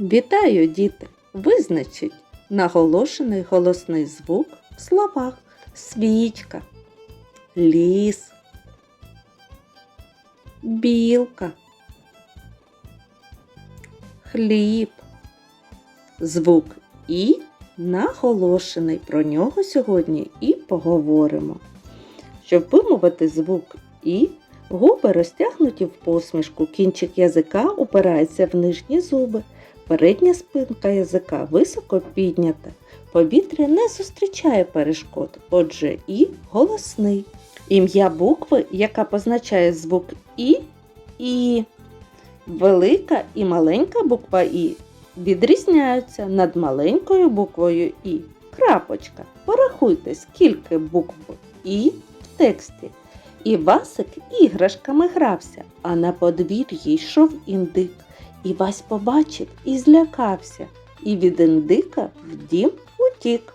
Вітаю, діти! Визначіть наголошений голосний звук в словах свічка, ліс, білка, хліб. Звук І наголошений. Про нього сьогодні і поговоримо. Щоб вимовити звук І, губи розтягнуті в посмішку, кінчик язика упирається в нижні зуби. Передня спинка язика високо піднята. Повітря не зустрічає перешкод, отже І голосний. Ім'я букви, яка позначає звук І, І. Велика і маленька буква І відрізняються над маленькою буквою І. Крапочка. Порахуйте, скільки букв І в тексті. Івасик іграшками грався, а на подвір'ї йшов індик. Івась побачив і злякався, і від індика в дім утік.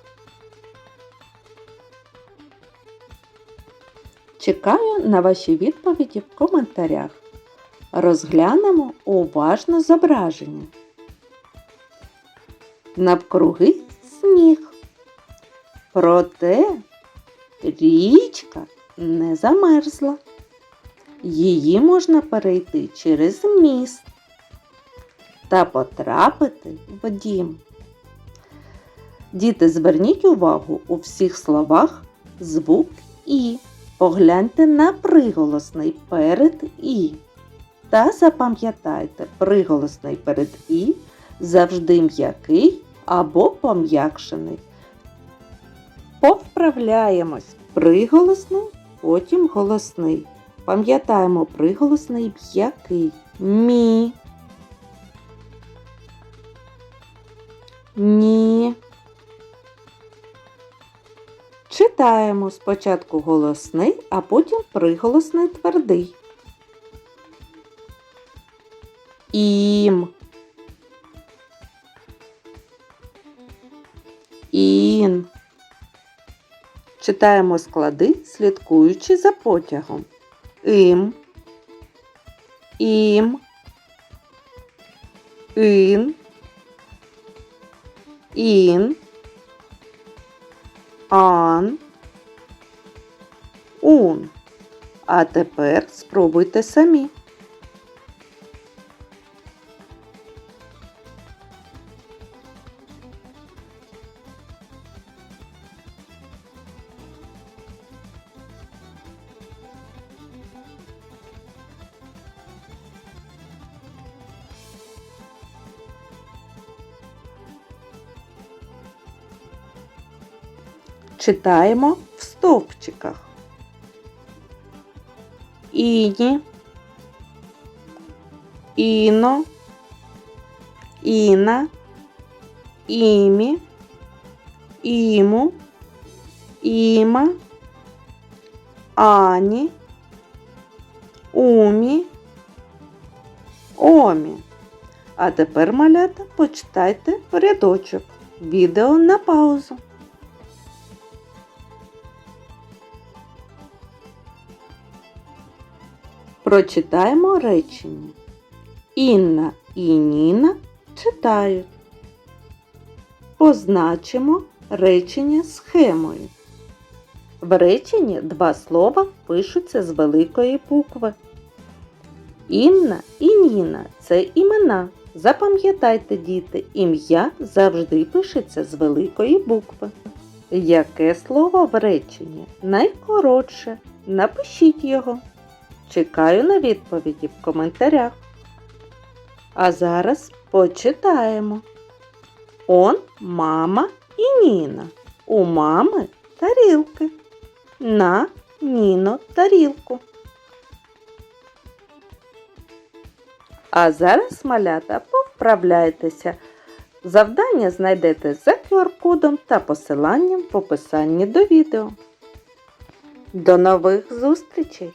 Чекаю на ваші відповіді в коментарях. Розглянемо уважно зображення. Навкруги сніг. Проте річка не замерзла. Її можна перейти через міст та потрапити в дім. Діти, зверніть увагу у всіх словах звук І. Погляньте на приголосний перед І. Та запам'ятайте, приголосний перед І завжди м'який або пом'якшений. Повправляємось приголосний, потім голосний. Пам'ятаємо приголосний м'який. Мі. Ні. Читаємо спочатку голосний, а потім приголосний твердий. Ім. Ін. Читаємо склади, слідкуючи за потягом. Ім. Ім. Ін. Ін. Ан. Ун. А тепер спробуйте самі. Читаємо в стовпчиках. Іні, Іно, Іна, Імі, Іму, Іма, Ані, Умі, Омі. А тепер, малята, почитайте рядочок. Відео на паузу. Прочитаємо речення. Інна і Ніна читають. Позначимо речення схемою. В реченні два слова пишуться з великої букви. Інна і Ніна це імена. Запам'ятайте, діти, ім'я завжди пишеться з великої букви. Яке слово в реченні найкоротше? Напишіть його. Чекаю на відповіді в коментарях. А зараз почитаємо. Он мама і Ніна. У мами тарілки. На Ніно тарілку. А зараз, малята, повправляйтеся. Завдання знайдете за QR-кодом та посиланням в описанні до відео. До нових зустрічей!